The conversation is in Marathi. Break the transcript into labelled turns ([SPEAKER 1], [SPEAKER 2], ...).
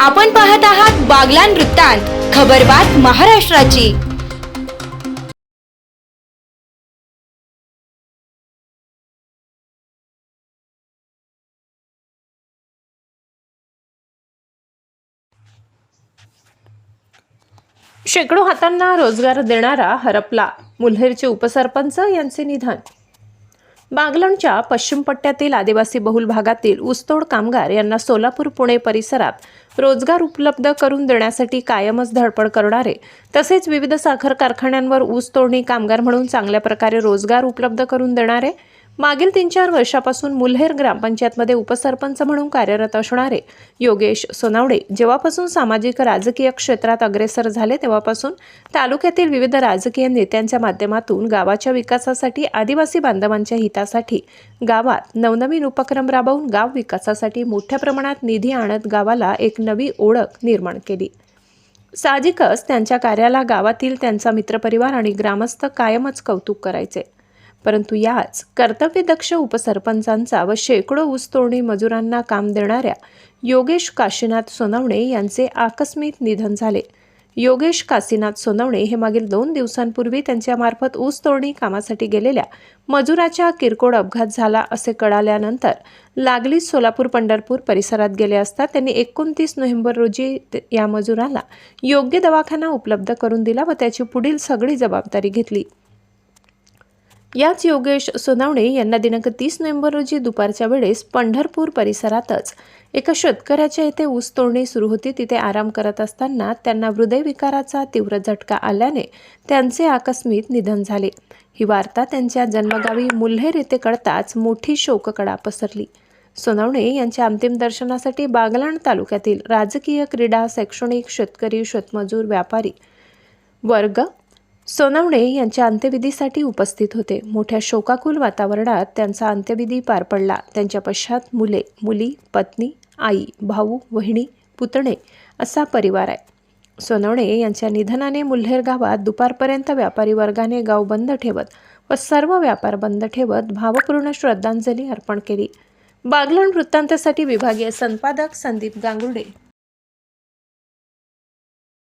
[SPEAKER 1] आपण पाहत आहात बागलान वृत्तांत खबरबात महाराष्ट्राची.
[SPEAKER 2] शेकडो हातांना रोजगार देणारा हरपला मुल्हेरचे उपसरपंच यांचे निधन. बागलणच्या पश्चिम पट्ट्यातील आदिवासी बहुल भागातील ऊसतोड कामगार यांना सोलापूर पुणे परिसरात रोजगार उपलब्ध करून देण्यासाठी कायमच धडपड करणारे तसेच विविध साखर कारखान्यांवर ऊस तोडणी कामगार म्हणून चांगल्या प्रकारे रोजगार उपलब्ध करून देणारे मागील तीन चार वर्षापासून मुल्हेर ग्रामपंचायतमध्ये उपसरपंच म्हणून कार्यरत असणारे योगेश सोनावडे जेव्हापासून सामाजिक राजकीय क्षेत्रात अग्रेसर झाले तेव्हापासून तालुक्यातील विविध राजकीय नेत्यांच्या माध्यमातून गावाच्या विकासासाठी आदिवासी बांधवांच्या हितासाठी गावात नवनवीन उपक्रम राबवून गाव विकासासाठी मोठ्या प्रमाणात निधी आणत गावाला एक नवी ओळख निर्माण केली. साहजिकच त्यांच्या कार्याला गावातील त्यांचा मित्रपरिवार आणि ग्रामस्थ कायमच कौतुक करायचे. परंतु याच कर्तव्यदक्ष उपसरपंचांचा व शेकडो ऊसतोडणी मजुरांना काम देणाऱ्या योगेश काशीनाथ सोनवणे यांचे आकस्मिक निधन झाले. योगेश काशीनाथ सोनवणे हे मागील दोन दिवसांपूर्वी त्यांच्यामार्फत ऊस तोडणी कामासाठी गेलेल्या मजुराच्या किरकोळ अपघात झाला असे कळाल्यानंतर लागलीच सोलापूर पंढरपूर परिसरात गेले असता त्यांनी एकोणतीस नोव्हेंबर रोजी या मजुराला योग्य दवाखाना उपलब्ध करून दिला व त्याची पुढील सगळी जबाबदारी घेतली. याच योगेश सोनावणे यांना दिनांक तीस नोव्हेंबर रोजी दुपारच्या वेळेस पंढरपूर परिसरातच एका शेतकऱ्याच्या इथे ऊस तोडणी सुरू होती. तिथे आराम करत असताना त्यांना हृदयविकाराचा तीव्र झटका आल्याने त्यांचे आकस्मिक निधन झाले. ही वार्ता त्यांच्या जन्मगावी मुल्हेर येथे कळताच मोठी शोककडा पसरली. सोनवणे यांच्या अंतिम दर्शनासाठी बागलाण तालुक्यातील राजकीय क्रीडा शैक्षणिक शेतकरी शेतमजूर व्यापारी वर्ग सोनवणे यांच्या अंत्यविधीसाठी उपस्थित होते. मोठ्या शोकाकुल वातावरणात त्यांचा अंत्यविधी पार पडला. त्यांच्या पश्चात मुले मुली पत्नी आई भाऊ वहिणी पुतणे असा परिवार आहे. सोनवणे यांच्या निधनाने मुल्हेर गावात दुपारपर्यंत व्यापारी वर्गाने गाव बंद ठेवत व सर्व व्यापार बंद ठेवत भावपूर्ण श्रद्धांजली अर्पण केली. बागलाण वृत्तांतासाठी विभागीय संपादक संदीप गांगुडे